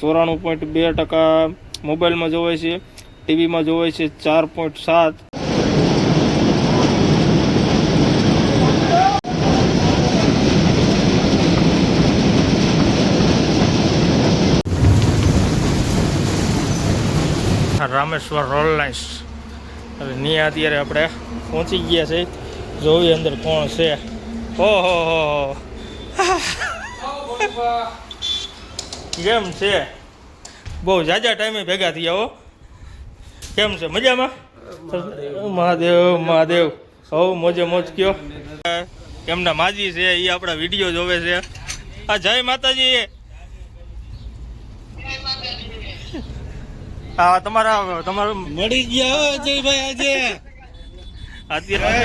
ચોરાણું પોઈન્ટ બે ટકા મોબાઈલમાં જોવાય છે, ટીવીમાં જોવાય છે, ચાર પોઈન્ટ સાત. રામેશ્વર રોલ લાઇન્સ હવે ત્યાં અત્યારે આપણે પહોંચી ગયા છે. જોઈએ અંદર કોણ છે. ઓહો, હો કેમ છે. બહુ જાજા ટાઈમે ભેગા થયા હો. કેમ છે? મજામાં? મહાદેવ મહાદેવ. હવ મોજે મોજ કયો. કેમના માજી છે એ આપણા વીડિયો જોવે છે. આ જય માતાજી. હા તમારા તમારું મળી ગયા. જય ભાઈ આજે. અત્યારે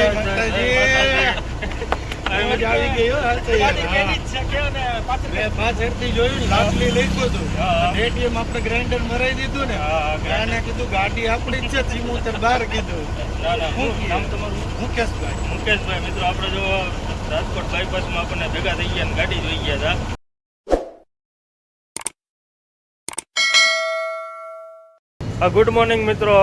ગાડી આપણી છે ચીમુતર કીધું. મુકેશભાઈ. મુકેશભાઈ મિત્રો આપણે જો રાજકોટ બાયપાસમાં આપણને ભેગા થઈ ગયા ને ગાડી જોઈ ગયા હતા. ગુડ મોર્નિંગ મિત્રો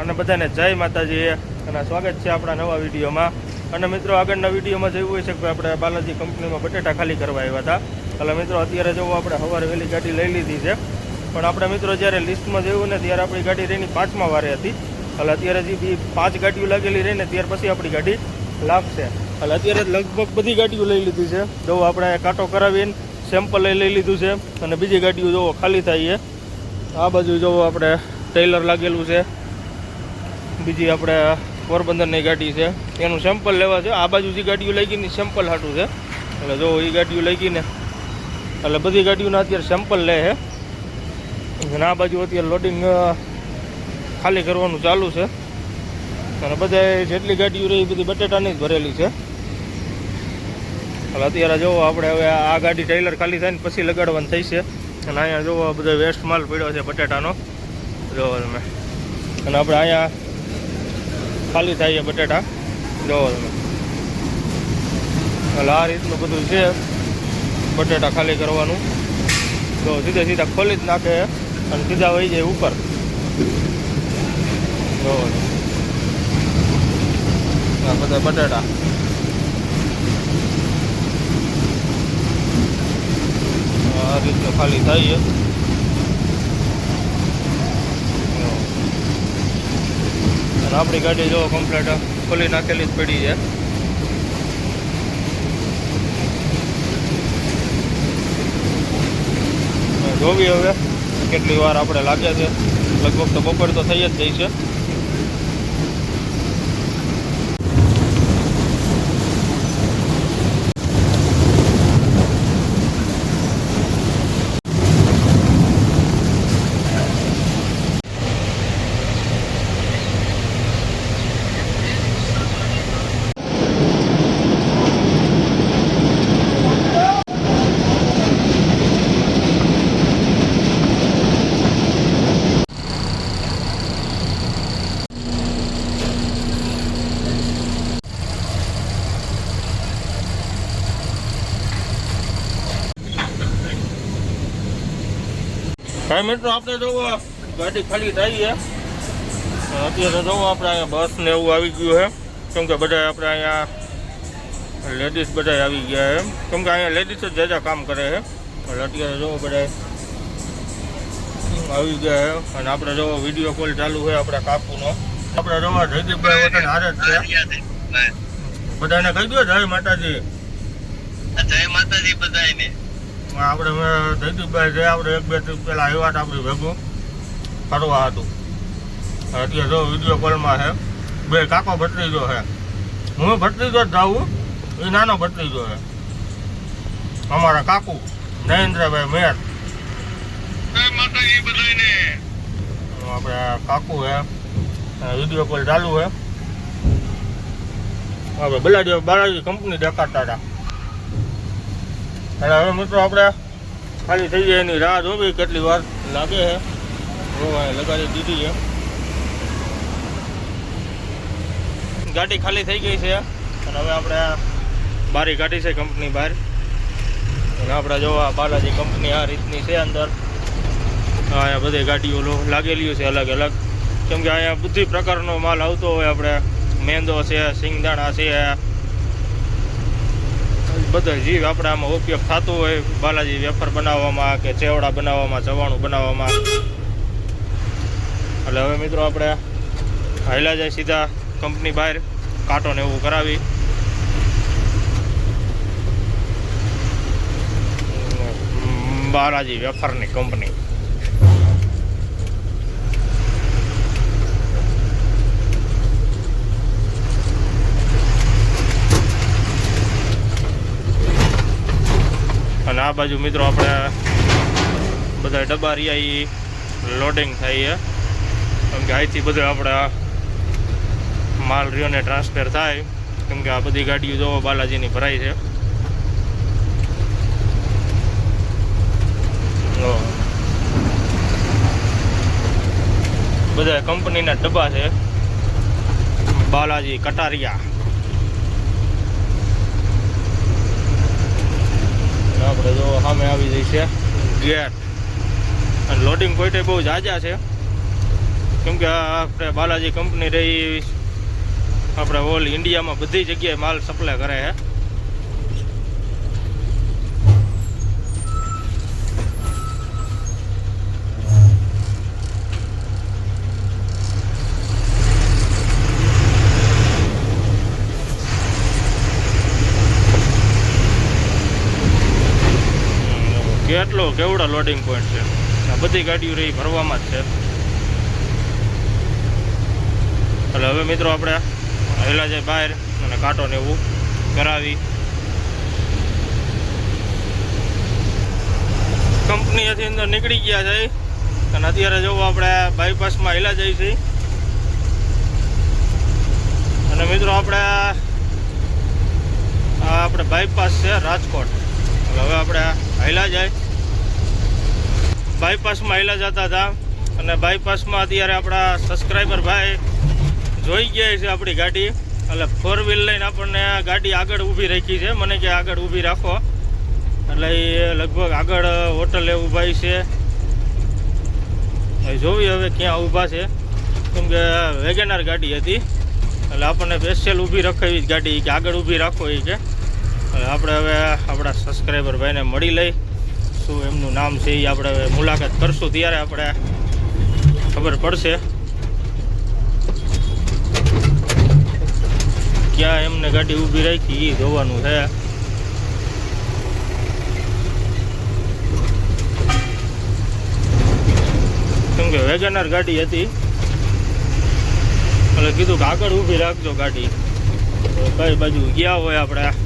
અને બધાને જય માતાજી. અને સ્વાગત છે આપણા નવા વિડીયોમાં. અને મિત્રો આગળના વિડીયોમાં જોયું હોય છે કે આપણે બાલાજી કંપનીમાં બટેટા ખાલી કરવા આવ્યા હતા. એટલે મિત્રો અત્યારે જો આપણે સવારે વહેલી ગાડી લઈ લીધી છે. પણ આપણે મિત્રો જ્યારે લિસ્ટમાં જોયું ને ત્યારે આપણી ગાડી રહીને પાંચમા વારે હતી. એટલે અત્યારે જે બી પાંચ ગાડીઓ લાગેલી રહીને ત્યાર પછી આપણી ગાડી લાગશે. એટલે અત્યારે લગભગ બધી ગાડીઓ લઈ લીધી છે. જો આપણે કાંટો કરાવીને સેમ્પલ લઈ લીધું છે. અને બીજી ગાડીઓ જોવો ખાલી થાય છે. આ બાજુ જોવો આપણે ટેલર લાગેલું છે. બીજી આપણે પોરબંદરની ગાડી છે. એનું સેમ્પલ લેવા છે. આ બાજુ જે ગાડીઓ લઈ સેમ્પલ હાટું છે. એટલે જો એ ગાડીઓ લઈ ગઈ એટલે બધી ગાડીઓના અત્યારે સેમ્પલ લે છે. અને આ બાજુ અત્યારે લોડિંગ ખાલી કરવાનું ચાલુ છે. અને બધા જેટલી ગાડીઓ રહી બધી બટેટાની જ ભરેલી છે. એટલે અત્યારે જોવો આપણે હવે આ ગાડી ટેલર ખાલી થાય ને પછી લગાડવાનું થઈ છે. અને અહીંયા જોવો બધો વેસ્ટ માલ પડ્યો છે બટેટાનો. જોવો તમે. અને આપણે અહીંયા ખાલી થાય છે બટેટા. જોવો તમે આ રીતનું બધું છે. બટેટા ખાલી કરવાનું. તો સીધે સીધા ખોલી જ નાખે અને સીધા વહી જાય ઉપર. આ બધા બટેટા. આ રીતનું ખાલી થાય છે. આપણી ગાડી જો કમ્પ્લેટ ખોલી નાખેલી જ પડી છે. જોવી હવે, કેટલી વાર આપણે લાગે છે. લગભગ તો બપોર તો થઈ જ જાય છે. હા મિત્રો, આપણે જોવો ગાડી ખાલી થઈ છે. અત્યારે જોવો આપણે અહીંયા બસ ને એવું આવી ગયું છે. કેમ કે બધા આપણે અહીંયા લેડીઝ બધા આવી ગયા છે. કેમ કે અહીંયા લેડીઝ જ જાજા કામ કરે છે. એટલે અત્યારે જોવો બધા આવી ગયા છે. અને આપણે જોવો વીડિયો કોલ ચાલુ છે આપણા કાકુનો. આપણે જોવો જયદીપભાઈ વતન હારે જ છે. બધાને કહી દો જય માતાજી. જય માતાજી બધાને આપણે જયદીપભાઈ જે આપણે એક બે પહેલાં આવ્યા હતા આપણે ભેગું. ફરવા હતું. અત્યારે જો વીડિયો કોલમાં છે. બે કાકો ભત્રીજો છે. હું ભત્રીજો જ જાઉં એ નાનો ભત્રીજો છે. અમારા કાકુ નરેન્દ્રભાઈ મેર. આપણે કાકુ છે. વીડિયો કોલ ચાલુ છે. આપણે બલાજી બાલાજી કંપની દેખાડતા હતા. એટલે હવે મિત્રો આપણે ખાલી થઈ જાય એની રાહ જોવી કેટલી વાર લાગે છે. લગાડી દીધી છે. ગાડી ખાલી થઈ ગઈ છે. અને હવે આપણે બારી કાઢી છે કંપની બહાર. અને આપણે જોવા બાલાજી કંપની આ રીતની છે અંદર. અહીંયા બધી ગાડીઓ લાગેલી છે અલગ અલગ. કેમ કે અહીંયા બધી પ્રકારનો માલ આવતો હોય આપણે. મેંદો છે, સિંગદાણા છે બધા જીવ આપણે આમાં ઉપયોગ થતો હોય. બાલાજી વેફર બનાવવામાં કે ચેવડા બનાવવામાં ચવાણું બનાવવામાં. એટલે હવે મિત્રો આપણે હાઈલા જાય સીધા કંપની બહાર, કાંટો ને એવું કરાવી. બાલાજી વેફરની કંપની. અને આ બાજુ મિત્રો આપણે બધા ડબ્બા રહ્યા એ લોડિંગ થાય છે. કેમ કે અહીંથી બધું આપણે માલ રહ્યોને ટ્રાન્સફર થાય. કેમ કે આ બધી ગાડીઓ જોવો બાલાજીની ભરાઈ છે. બધા કંપનીના ડબ્બા છે. બાલાજી કટારિયા. આપણે જો સામે આવી જઈ છે. ગેટ અને લોડિંગ પોઈન્ટ બહુ જાજા છે. કેમ કે આપણે બાલાજી કંપની રહી. આપણે ઓલ ઇન્ડિયામાં બધી જગ્યાએ માલ સપ્લાય કરે છે. કેટલો કેવડા લોડિંગ પોઈન્ટ છે. આ બધી ગાડીઓ રહી ભરવામાં જ છે. એટલે હવે મિત્રો આપણે હેલા જાય બહાર અને કાંટો ને એવું કરાવી. કંપનીથી અંદર નીકળી ગયા છે. અને અત્યારે જવું આપણે બાયપાસમાં હેલા જઈએ છીએ અને મિત્રો આપણે આપણે બાયપાસ છે રાજકોટ. હવે આપણે હેલા જાય. બાયપાસમાં હેલા જતા હતા. અને બાયપાસમાં અત્યારે આપણા સબસ્ક્રાઈબર ભાઈ જોઈ ગયા છે આપણી ગાડી. એટલે ફોર વ્હીલ લઈને આપણને ગાડી આગળ ઊભી રાખી છે. મને કે આગળ ઊભી રાખો. એટલે એ લગભગ આગળ હોટલે ઊભાઈ છે. જોવી હવે ક્યાં ઊભા છે. કેમ કે વેગેનાર ગાડી હતી. એટલે આપણને સ્પેશિયલ ઊભી રખાવી ગાડી કે આગળ ઊભી રાખો એ કે. આપણે હવે આપણા સબસ્ક્રાઈબર ભાઈને મળી લઈ. શું એમનું નામ છે એ આપણે મુલાકાત કરશું ત્યારે આપણે ખબર પડશે. ક્યાં એમને ગાડી ઊભી રાખી એ જોવાનું છે. કેમ કે વેગનર ગાડી હતી. એટલે કીધું કે આગળ ઊભી રાખજો ગાડી. કઈ બાજુ ગયા હોય આપણે.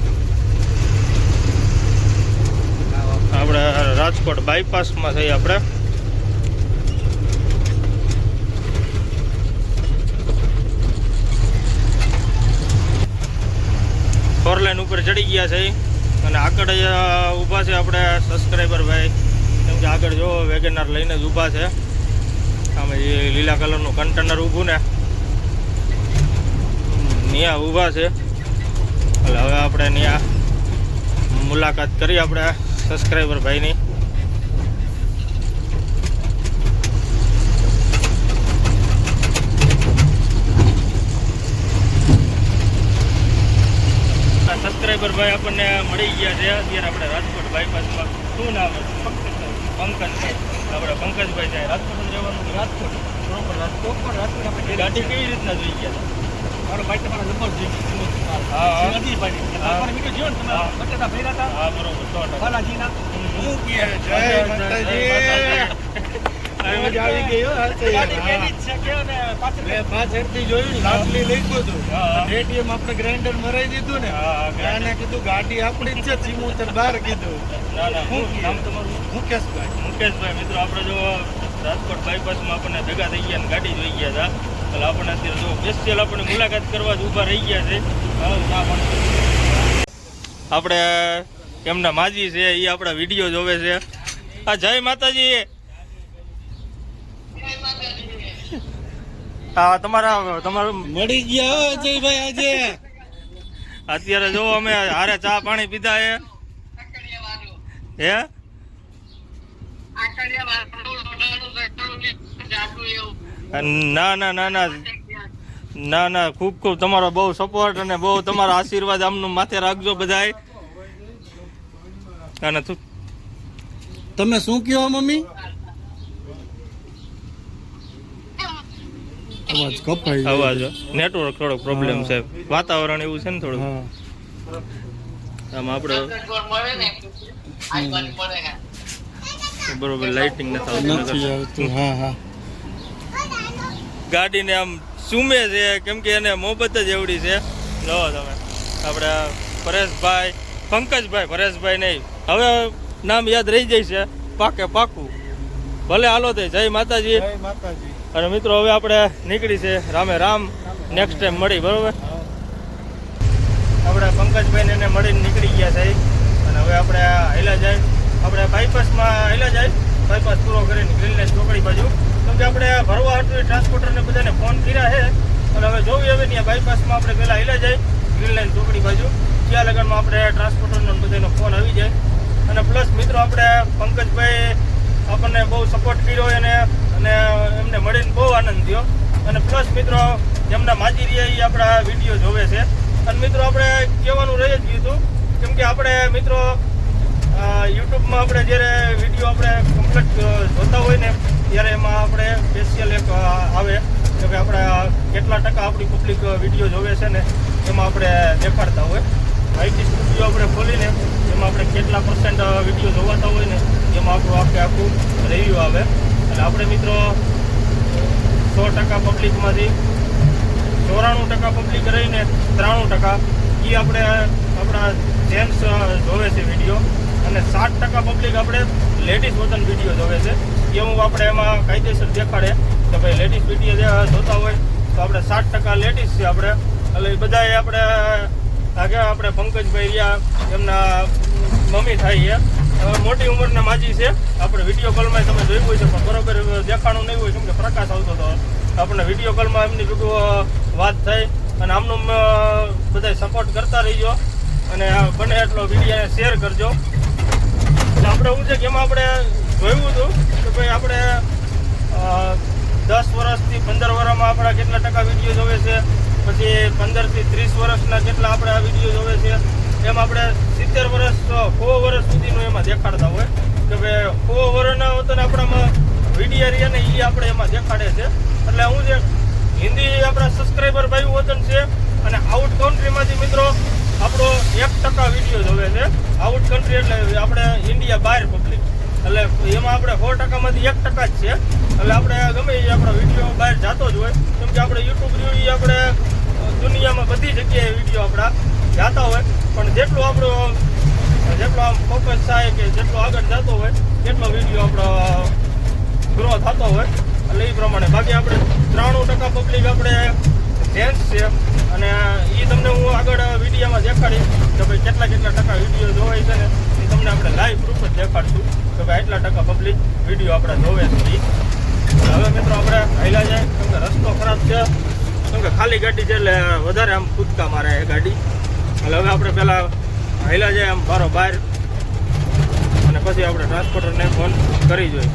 આપણે રાજકોટ બાયપાસમાં થઈ આપણે. ફોર લાઈન ઉપર ચડી ગયા છે. અને આગળ ઊભા છે આપણે સબસ્ક્રાઈબર ભાઈ. કેમ કે આગળ જો વેગેનાર લઈને જ ઊભા છે. આમે જે લીલા કલરનું કન્ટેનર ઊભું ને. ત્યાં ઊભા છે. એટલે હવે આપણે ત્યાં મુલાકાત કરી આપણે સબસ્ક્રાઈબર ભાઈની. સબસ્ક્રાઈબર ભાઈ આપણને મળી ગયા છે. અત્યારે આપણે રાજકોટ બાયપાસમાં શું નામ? પંકજભાઈ. આપણે પંકજભાઈ જાય રાજકોટ જવાનું રહેવાનું રાજકોટ? બરોબર રાજકોટ પણ રાજકોટ આપણે ગાડી કેવી રીતના જોઈ ગયા? મારો ભાઈ તમારો નંબર મીઠું જીવન તમે બટેટા ભર્યા હતા. હા બરોબર સો ટકા. બાલાજીના. હું? જય માતાજી. આવી પાછળથી જોયું હતું. આપણે ગ્રાઇન્ડર મરાઈ દીધું ને એને કીધું ગાડી આપણી જ છે. ચીમુતર બહાર કીધું. હું નામ તમારું? મુકેશભાઈ. મુકેશભાઈ મિત્રો આપણે જો રાજકોટ બાયપાસમાં આપણને ભેગા થઈ ગયા ગાડી જોઈ ગયા હતા. એટલે આપણને અત્યારે જો સ્પેશિયલ આપણે મુલાકાત કરવા જ ઊભા રહી ગયા છે. આપણે એમના માજી છે એ આપણા વીડિયો જોવે છે. આ જય માતાજી. હા તમારા તમારું મળી ગયા જયભાઈ આજે. અત્યારે જો અમે હારે ચા પાણી પીધા હે. હે? ના ના ના ના. ના ના ખૂબ ખૂબ તમારો બહુ સપોર્ટ અને બહુ તમારો આશીર્વાદ આમનું માથે રાખજો બધાય. અને તમે શું કહો મમ્મી? અવાજ કપાઈ અવાજ. નેટવર્ક થોડોક પ્રોબ્લેમ છે. વાતાવરણ એવું છે ને થોડું? આમ આપણે બરોબર લાઇટિંગ નથી નથી આવતું. હા હા. ગાડીને આમ સુમે છે કેમ કે એને મોહબત જ એવડી છે. લો તમે આપણે પરેશભાઈ પંકજભાઈ પરેશભાઈ નહીં હવે નામ યાદ રહી જાય છે પાકે પાકું. ભલે હાલો તે જય માતાજી. જય માતાજી. અને મિત્રો હવે આપણે નીકળી છે રામે રામ નેક્સ્ટ ટાઈમ મળી બરોબર? આપણે પંકજભાઈને એને મળીને નીકળી ગયા છે. અને હવે આપણે હેલા જાય આપણે બાયપાસમાં હેલા જાય બાયપાસ પૂરો કરીને ગ્રીનલેસ ચોકડી બાજુ. કેમ આપણે ભરવા હતું ટ્રાન્સપોર્ટરને બધાને ફોન કર્યા છે. અને હવે જોવી હવે ત્યાં બાયપાસમાં આપણે પહેલાં હિલા જાય ગ્રીન લાઈન ચોકડી બાજુ. ત્યાં લગનમાં આપણે ટ્રાન્સપોર્ટરનો બધાનો ફોન આવી જાય. અને પ્લસ મિત્રો આપણે પંકજભાઈ આપણને બહુ સપોર્ટ કર્યો એને, અને એમને મળીને બહુ આનંદ થયો. અને પ્લસ મિત્રો જેમના માજી રહ્યા એ આપણા વીડિયો જોવે છે. અને મિત્રો આપણે કહેવાનું રહી જ ગયું હતું, કેમ કે આપણે મિત્રો યુટ્યુબમાં આપણે જ્યારે વીડિયો આપણે કમ્પ્લીટ જોતા હોય ને ત્યારે એમાં આપણે સ્પેશિયલ એક આવે. કે ભાઈ આપણે કેટલા ટકા આપણી પબ્લિક વીડિયો જોવે છે ને, એમાં આપણે દેખાડતા હોય. આઈટી સ્ટુડિયો આપણે ખોલીને એમાં આપણે કેટલા પર્સન્ટ વીડિયો જોવાતા હોય ને, એમાં આપણું આખે આખું રિવ્યુ આવે. અને આપણે મિત્રો, સો ટકા પબ્લિકમાંથી ચોરાણું ટકા પબ્લિક રહીને ત્રાણું ટકા એ આપણે, આપણા જેન્ટ્સ જોવે છે વીડિયો અને સાત ટકા પબ્લિક આપણે લેડીઝ વતન વીડિયો જોવે છે. એવું આપણે એમાં કાયદેસર દેખાડે કે ભાઈ લેડીઝ વીડિયો જોતા હોય તો આપણે સાત ટકા લેડીઝ છે આપણે. એટલે બધાએ આપણે આગળ આપણે પંકજભાઈ રહ્યા, એમના મમ્મી થાય છે. મોટી ઉંમરના માજી છે. આપણે વીડિયો કોલમાં તમે જોયું હોય છે પણ બરોબર દેખાણું નહીં હોય, કેમ કે પ્રકાશ આવતો હતો. આપણે વીડિયો કોલમાં એમની ભેગું વાત થઈ અને આમનું બધા સપોર્ટ કરતા રહીજો. અને બને એટલો વિડીયોને શેર કરજો. આપણે શું છે કે એમાં આપણે જોયું હતું કે ભાઈ, આપણે દસ વર્ષથી પંદર વર્ષમાં આપણા કેટલા ટકા વીડિયો જોવે છે, પછી પંદરથી ત્રીસ વર્ષના કેટલા આપણે આ વીડિયો જોવે છે, એમ આપણે સિત્તેર વર્ષ, સો વર્ષ સુધીનું એમાં દેખાડતા હોય કે ભાઈ, સો વર્ષના વતન આપણામાં વિડીયા રહ્યા ને એ આપણે એમાં દેખાડે છે. એટલે હું જે હિન્દી આપણા સબસ્ક્રાઈબર ભાઈ વતન છે અને આઉટ કન્ટ્રીમાંથી મિત્રો આપણો એક ટકા વીડિયો જોવે છે. આઉટ કન્ટ્રી એટલે આપણે ઇન્ડિયા બહાર પબ્લિક એટલે એમાં આપણે સો ટકામાંથી એક ટકા જ છે. એટલે આપણે ગમે એ આપણો વીડિયો બહાર જતો જ હોય. કેમ કે આપણે યુટ્યુબ રહ્યું એ આપણે દુનિયામાં બધી જગ્યાએ વીડિયો આપણા જાતા હોય. પણ જેટલું આપણો, જેટલો આમ ફોકસ થાય કે જેટલો આગળ જતો હોય, એટલો વીડિયો આપણો ગ્રો થતો હોય. એટલે એ પ્રમાણે. બાકી આપણે ત્રાણું ટકા પબ્લિક આપણે જેન્ટ્સ છે. અને એ તમને હું આગળ વિડીયોમાં દેખાડીશ કે ભાઈ કેટલા કેટલા ટકા વીડિયો જોવાય છે ને એ તમને આપણે લાઈવ પ્રૂફ જ દેખાડશું કે ભાઈ આટલા ટકા પબ્લિક વીડિયો આપણે જોવે છે. હવે મિત્રો આપણે હાઈલા જાય. કેમ કે રસ્તો ખરાબ છે. કેમ કે ખાલી ગાડી છે એટલે વધારે આમ કૂદકા મારે એ ગાડી. એટલે હવે આપણે પહેલાં હાઈલા જાય આમ બારો બહાર. અને પછી આપણે ટ્રાન્સપોર્ટરને ફોન કરી જોઈએ.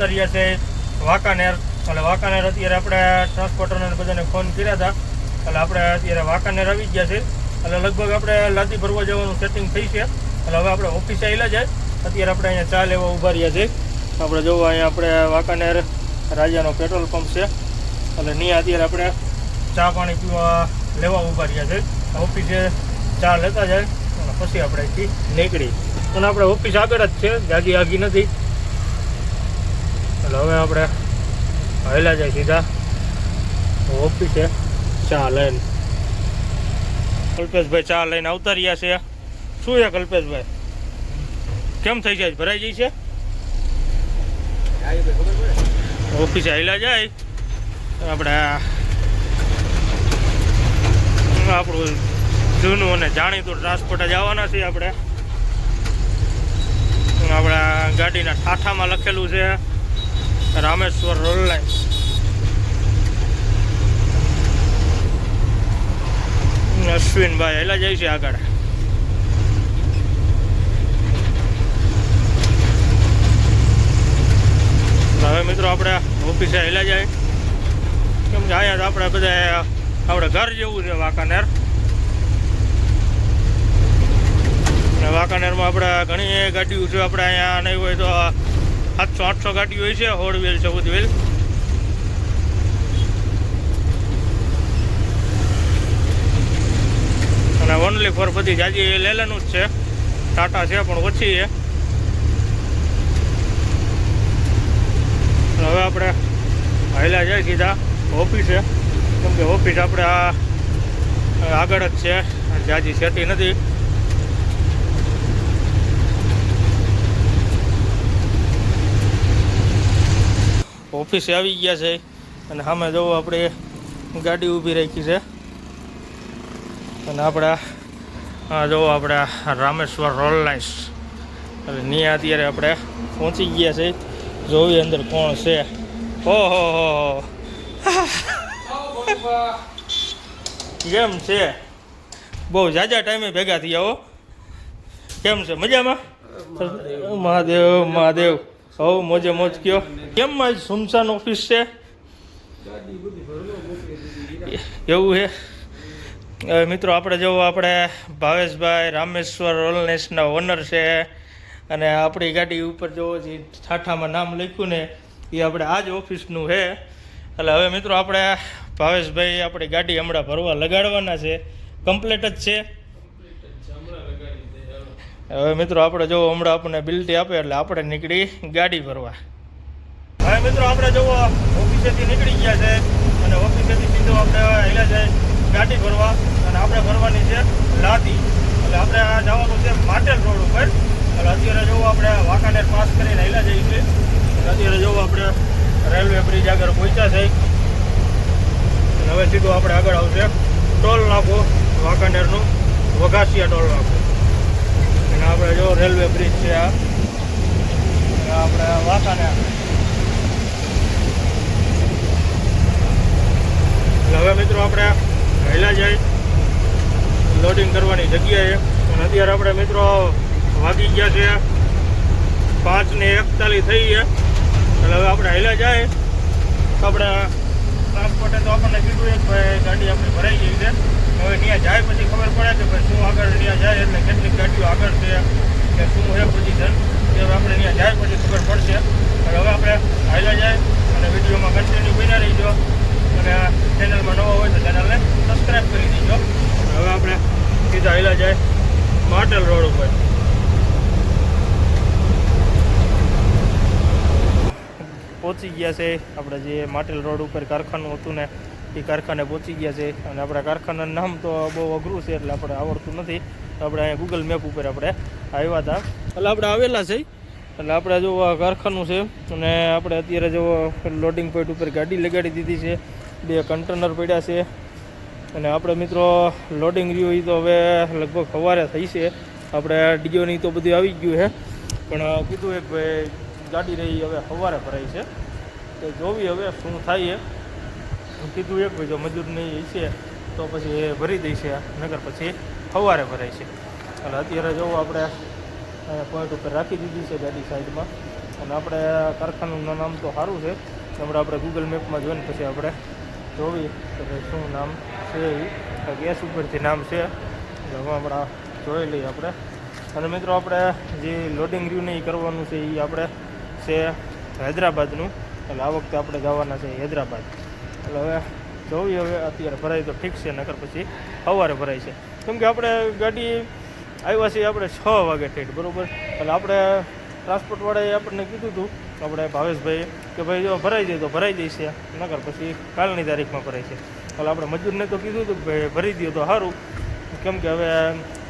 સીધા આપણે આવતા છે વાંકાનેર. એટલે વાંકાનેર અત્યારે આપણે ટ્રાન્સપોર્ટરને બધાને ફોન કર્યા હતા. એટલે આપણે અત્યારે વાંકાનેર આવી ગયા છે એટલે લગભગ આપણે લાદી ભરવા જવાનું સેટિંગ થઈ છે. એટલે હવે આપણે ઓફિસે આવેલા જાય. અત્યારે આપણે અહીંયા ચા લેવા ઊભા રહ્યા છે આપણે જોવા અહીંયા આપણે વાંકાનેર રાજાનો પેટ્રોલ પંપ છે. એટલે નહીં અત્યારે આપણે ચા પાણી પીવા લેવા ઊભા રહ્યા છે ઓફિસે ચા લેતા જાય. પછી આપણે અહીંથી નીકળી અને આપણે ઓફિસ આગળ જ છે. જાગી આગી નથી. એટલે હવે આપણે હાલ્યા જાય સીધા. ઓફિસે ચા લઈને. કલ્પેશભાઈ ચા લઈને આવતા રહ્યા છે. શું છે કલ્પેશભાઈ? કેમ થઈ જાય? ભરાઈ જાય છે? ઓફિસે આવેલા જાય. આપણે આપણું જૂનું અને જાણીતું ટ્રાન્સપોર્ટ જ આવવાના છીએ આપણે. આપણા ગાડીના ઠાઠામાં લખેલું છે. રામેશ્વર રોલ લાઈન અશ્વિનભાઈ એલા જાય છે આગળ. હવે મિત્રો આપણે ઓફિસે હેલા જાય. કેમ કે અહીંયા આપણે બધા, આપણે ઘર જેવું છે વાંકાનેર. વાંકાનેરમાં આપણે ઘણી ગાડીઓ છે, આપણે અહીંયા નહીં હોય તો સાતસો આઠસો ગાડીઓ હોય છે હોળ વ્હીલ ચૌદ વ્હીલ. અને ઓનલી ફોર બધી જાજી લેલેનું જ છે. ટાટા છે, પણ ઓછી છે. હવે આપણે હાલ્યા જાય સીધા ઓફિસે. કેમ કે ઓફિસ આપણે આ, આગળ જ છે, જાજી સેટી નથી. ઓફિસે આવી ગયા છે અને સામે જવું આપણે ગાડી ઊભી રાખી છે. અને આપણા આ જુઓ આપણે રામેશ્વર રોલ લાઇન્સ એટલે ત્યાં અત્યારે આપણે પહોંચી ગયા છે. જોવી અંદર કોણ છે. ઓહો હો કેમ છે? બહુ જાજા ટાઈમે ભેગા થયા હો. કેમ છે? મજામાં? મહાદેવ મહાદેવ. હવ, મોજે મોજ કયો. કેમ આજ સુમસાન ઓફિસ છે? એવું છે મિત્રો, આપણે જો આપણે ભાવેશભાઈ રામેશ્વર રોલનેસના ઓનર છે અને આપણી ગાડી ઉપર જો જે ઠાઠામાં નામ લખ્યું ને, એ આપણે આ જ ઓફિસનું છે એટલે હવે મિત્રો, આપણે ભાવેશભાઈ આપણી ગાડી હમણાં ભરવા લગાડવાના છે. કમ્પ્લેટ જ છે. હવે મિત્રો આપણે જો હમણાં આપણને બિલ્ટી આપે એટલે આપણે નીકળી ગાડી ભરવા. હવે મિત્રો આપણે જો ઓફિસેથી નીકળી ગયા છે અને ઓફિસેથી સીધું આપણે હેલા છે ગાડી ભરવા અને આપણે ભરવાની છે લાદી. એટલે આપણે આ જવાનું છે માટેલ રોડ ઉપર. એટલે અત્યારે જોવું આપણે વાંકાનેર પાસ કરીને હેલા જઈએ છીએ. અત્યારે જોવું આપણે રેલવે બ્રિજ આગળ પહોંચ્યા છે. હવે સીધું આપણે આગળ આવશે. ટોલ નાખો વાંકાનેરનું. વઘાસિયા ટોલ નાખો. અને આપણે જો રેલવે બ્રિજ છે આ. આપણે વાતાને હવે મિત્રો આપણે વહેલા જાય લોડિંગ કરવાની જગ્યાએ. અને અત્યારે આપણે મિત્રો વાગી ગયા છે પાંચ ને એકતાલીસ થઈ છે એટલે હવે આપણે હેલા જાય. તો આપણે ટ્રાન્સપોર્ટે તો આપણને કીધું એક ગાડી આપણી ભરાઈ ગઈ છે. હવે ત્યાં જાય પછી ખબર પડે કે ભાઈ શું આગળ ત્યાં જાય એટલે કેટલીક ગાડીઓ આગળ છે કે શું છે પોઝિશન એ આપણે ત્યાં જાય પછી ખબર પડશે. અને હવે આપણે હાઈલા જાય અને વિડીયોમાં કન્ટિન્યુ બન્યા રહીજો. અને ચેનલમાં નવો હોય તો ચેનલને સબસ્ક્રાઈબ કરી દેજો. હવે આપણે સીધા હાઈલા જાય માટેલ રોડ ઉપર. પહોંચી ગયા છે આપણે જે માટેલ રોડ ઉપર કારખાનું હતું ને એ કારખાને પહોંચી ગયા છે. અને આપણા કારખાનાનું નામ તો બહુ અઘરું છે એટલે આપણે આવડતું નથી. તો આપણે અહીંયા ગૂગલ મેપ ઉપર આપણે આવ્યા હતા. એટલે આપણે આવેલા છે. એટલે આપણે જો આ કારખાનું છે અને આપણે અત્યારે જો લોડિંગ પોઈન્ટ ઉપર ગાડી લગાડી દીધી છે. બે કન્ટેનર પડ્યા છે. અને આપણે મિત્રો લોડિંગ રહ્યું એ તો હવે લગભગ સવારે થઈ છે. આપણે ડીઓની તો બધું આવી ગયું છે. પણ કીધું એક ભાઈ ગાડી રહી હવે સવારે ભરાઈ છે. તો જોવી હવે શું થાય કીધું એક ભાઈ જો મજૂર નહીં છે, તો પછી એ ભરી દઈશે નગર પછી સવારે ભરાય છે. એટલે અત્યારે જોવું આપણે અહીંયા પોઈન્ટ ઉપર રાખી દીધી છે ગાડી સાઈડમાં, અને આપણે કારખાનાનું નામ તો સારું છે, હમણાં આપણે ગૂગલ મેપમાં જોઈને પછી આપણે જોવી કે શું નામ છે એ ગેસ ઉપરથી નામ છે હમણાં જોઈ લઈએ આપણે. અને મિત્રો આપણે જે લોડિંગ રહ્યું એ કરવાનું છે એ આપણે છે હૈદરાબાદનું. એટલે આ વખતે આપણે જવાના છે હૈદરાબાદ. એટલે હવે જોઈએ હવે અત્યારે ભરાય તો ઠીક છે, નકર પછી સવારે ભરાય છે. કેમ કે આપણે ગાડી આવ્યા છીએ આપણે છ વાગે ઠેઠ, બરાબર? એટલે આપણે ટ્રાન્સપોર્ટવાળાએ આપણને કીધું હતું આપણે ભાવેશભાઈએ, કે ભાઈ જો ભરાઈ જાય તો ભરાઈ જઈશે નકર પછી કાલની તારીખમાં ભરાય છે. એટલે આપણે મજૂરને તો કીધું હતું કે ભરી દો તો સારું કેમ કે હવે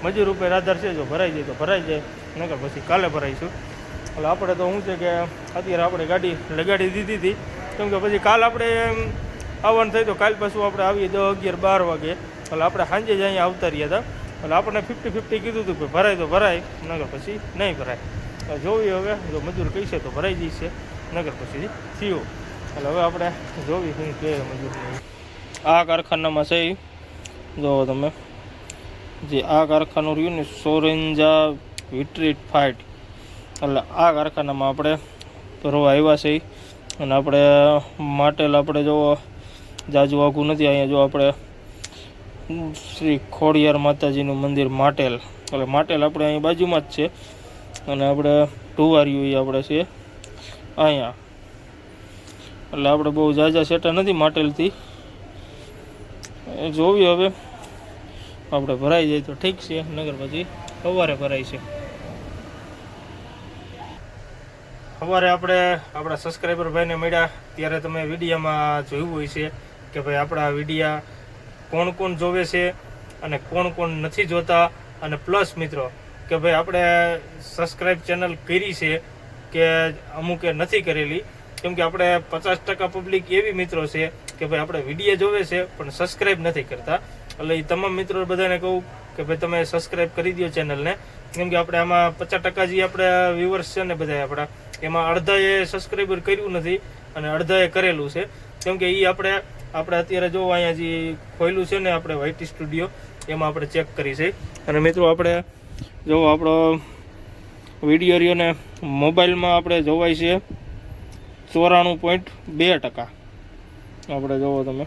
મજૂર ઉપર આધાર છે, જો ભરાઈ જાય તો ભરાઈ જાય, નકર પછી કાલે ભરાઈશું. એટલે આપણે તો શું છે કે અત્યારે આપણે ગાડી લગાડી દીધી હતી. કેમ કે પછી કાલ આપણે આવવાનું થાય તો કાલ પાછું આપણે આવીએ દસ અગિયાર બાર વાગે. એટલે આપણે સાંજે જ અહીંયા આવતા રહ્યા હતા. એટલે આપણે ફિફ્ટી ફિફ્ટી કીધું હતું કે ભરાય તો ભરાય નગર પછી નહીં ભરાય. જોવી હવે, જો મજૂર કહીશે તો ભરાઈ જશે નગર પછી થયું. એટલે હવે આપણે જોવી શું કે મજૂર આ કારખાનામાં છે જોવો તમે. જે આ કારખાનું રહ્યું ને સોરેન્જા વિટ્રીટ ફાઇટ. એટલે આ કારખાનામાં આપણે ભરવા આવ્યા છે. અને આપણે માટેલ આપણે જો જાજુ આઘું નથી, અહીંયા જો આપણે શ્રી ખોડિયાર માતાજીનું મંદિર માટેલ. એટલે માટેલ આપણે અહીં બાજુમાં જ છે. અને આપણે ઢુવાર્યું એ આપણે છે, અહીંયા. એટલે આપણે બહુ જાજા સેટા નથી માટેલથી. જોવી હવે. આપણે ભરાઈ જાય તો ઠીક છે, નગર પછી સવારે ભરાય છે. સવારે આપણે આપણા સબસ્ક્રાઈબર ભાઈને મળ્યા, ત્યારે તમે વિડીયોમાં જોયું હોય છે. કે ભાઈ આપણા વિડીયા કોણ કોણ જોવે છે અને કોણ કોણ નથી જોતા. અને પ્લસ મિત્રો, કે ભાઈ આપણે સબસ્ક્રાઈબ ચેનલ કરી છે કે અમુકે નથી કરેલી. કેમ કે આપણે પચાસ ટકા પબ્લિક એવી મિત્રો છે કે ભાઈ આપણે વીડિયો જોવે છે પણ સબસ્ક્રાઈબ નથી કરતા. એટલે એ તમામ મિત્રો બધાને કહું કે ભાઈ તમે સબસ્ક્રાઈબ કરી દો ચેનલને કેમ કે આપણે આમાં પચાસ ટકા જે આપણે વ્યુઅર્સ છે ને બધા આપણા, એમાં અડધાએ સબસ્ક્રાઈબર કર્યું નથી અને અડધાએ કરેલું છે. કેમ કે એ આપણે આપણે અત્યારે જો અહીંયા જે ખોયલું છે ને આપણે વાઈટી સ્ટુડિયો એમાં આપણે ચેક કરી છે. અને મિત્રો આપણે જો આપણો વીડિયો રહ્યો ને, મોબાઈલમાં આપણે જોવાય છે ચોરાણું પોઈન્ટ બે ટકા. આપણે જોવો તમે.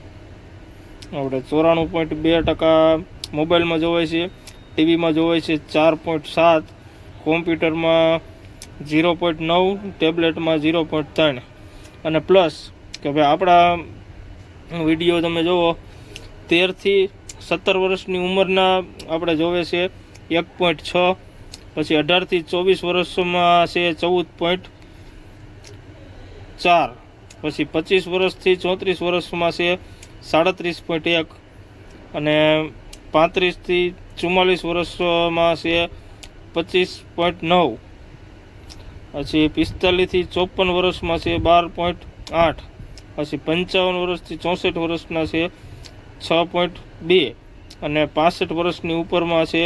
આપણે ચોરાણું પોઈન્ટ બે ટકા મોબાઈલમાં જોવાય છે, ટીવીમાં જોવાય છે ચાર પોઈન્ટ સાત, કોમ્પ્યુટરમાં ઝીરો પોઈન્ટ નવ, ટેબ્લેટમાં ઝીરો પોઈન્ટ ત્રણ. અને પ્લસ કે ભાઈ આપણા વીડિયો તમે જુઓ તેરથી સત્તર વર્ષની ઉંમરના આપણે જોવે છે, એક પોઈન્ટ છ, પછી અઢારથી ચોવીસ વર્ષમાં છે ચૌદ પોઈન્ટ ચાર, પછી પચીસ વર્ષથી ચોત્રીસ વર્ષમાં છે સાડત્રીસ પોઈન્ટ એક, અને પાંત્રીસથી ચુમ્માલીસ વર્ષમાં છે પચીસ પોઈન્ટ નવ, પછી પિસ્તાલીસથી ચોપન વર્ષમાં છે બાર પોઈન્ટ આઠ પછી પંચાવન વર્ષથી ચોસઠ વર્ષના છે, છ પોઈન્ટ બે અને પાસઠ વર્ષની ઉપરમાં છે,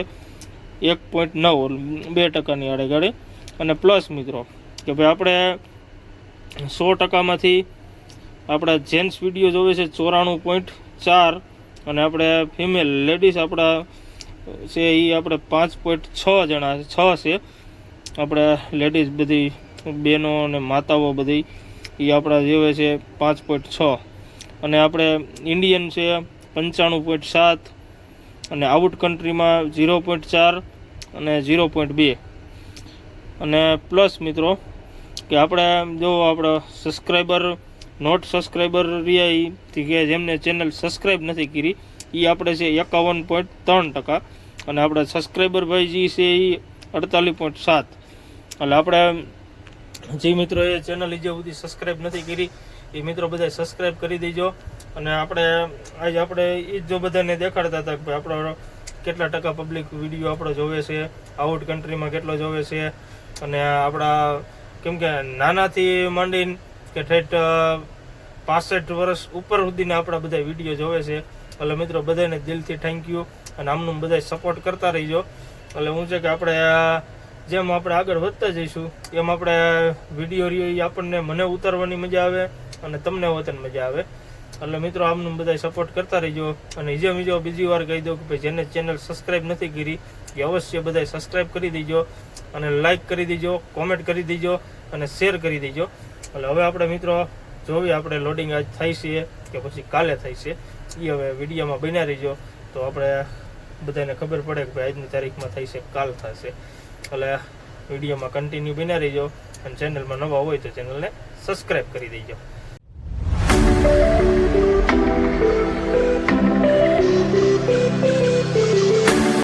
એક પોઈન્ટ નવ, બે ટકાની આડેગાડે. અને પ્લસ મિત્રો, કે ભાઈ આપણે સો ટકામાંથી આપણા જેન્ટ્સ વીડિયો જોવે છે ચોરાણું પોઈન્ટ ચાર અને આપણે ફિમેલ લેડીઝ આપણા છે એ આપણે પાંચ પોઈન્ટ છ જણા, છ છે. આપણે લેડીઝ બધી બહેનો અને માતાઓ બધી એ આપણા જેવે છે પાંચ પોઈન્ટ છ. અને આપણે ઇન્ડિયન છે પંચાણું પોઈન્ટ સાત અને આઉટ કન્ટ્રીમાં ઝીરો પોઈન્ટ ચાર અને ઝીરો પોઈન્ટ બે. અને પ્લસ મિત્રો કે આપણે જો આપણે સબસ્ક્રાઈબર, નોટ સબસ્ક્રાઈબર રહ્યા કે જેમને ચેનલ સબસ્ક્રાઈબ નથી કરી એ આપણે છે એકાવન પોઈન્ટ ત્રણ ટકા. અને આપણે સબસ્ક્રાઈબર ભાઈ જે છે એ અડતાલીસ પોઈન્ટ સાત. એટલે આપણે જે મિત્રોએ ચેનલ જે સુધી સબસ્ક્રાઈબ નથી કરી, એ મિત્રો બધા સબસ્ક્રાઈબ કરી દેજો. અને આપણે, આજે આપણે એ જો બધાને દેખાડતા હતા કે ભાઈ આપણો કેટલા ટકા પબ્લિક વીડિયો આપણો જોવે છે આઉટ કન્ટ્રીમાં કેટલો જોવે છે, અને આપણા, કેમ કે નાનાથી માંડીને કે ઠેઠ પાસઠ વર્ષ ઉપર સુધીના આપણા બધા વીડિયો જોવે છે. એટલે મિત્રો બધાને દિલથી થેન્ક યુ અને આમનું બધા સપોર્ટ કરતા રહીજો. એટલે હું છે કે આપણે જેમ આપણે આગળ વધતા જઈશું, એમ આપણે વીડિયો રહ્યો એ આપણને મને ઉતારવાની મજા આવે અને તમને વતન મજા આવે. એટલે મિત્રો, આમનું બધા સપોર્ટ કરતા રહીજો અને ઈજો બીજો બીજી વાર કહી દઉં કે ભાઈ, જેને ચેનલ સબસ્ક્રાઈબ નથી કરી, એ અવશ્ય બધા સબસ્ક્રાઈબ કરી દેજો અને લાઈક કરી દેજો કોમેન્ટ કરી દેજો અને શેર કરી દેજો. એટલે હવે આપણે મિત્રો, જોવી આપણે લોડિંગ આજ થાય છે કે પછી કાલે થાય છે એ હવે વિડીયોમાં બન્યા રહીજો. તો આપણે બધાને ખબર પડે કે ભાઈ, આજની તારીખમાં થઈ છે, કાલ થશે. એટલે વિડીયોમાં કન્ટિન્યુ બિના રહીજો અને ચેનલમાં નવા હોય તો ચેનલને સબસ્ક્રાઈબ કરી દેજો.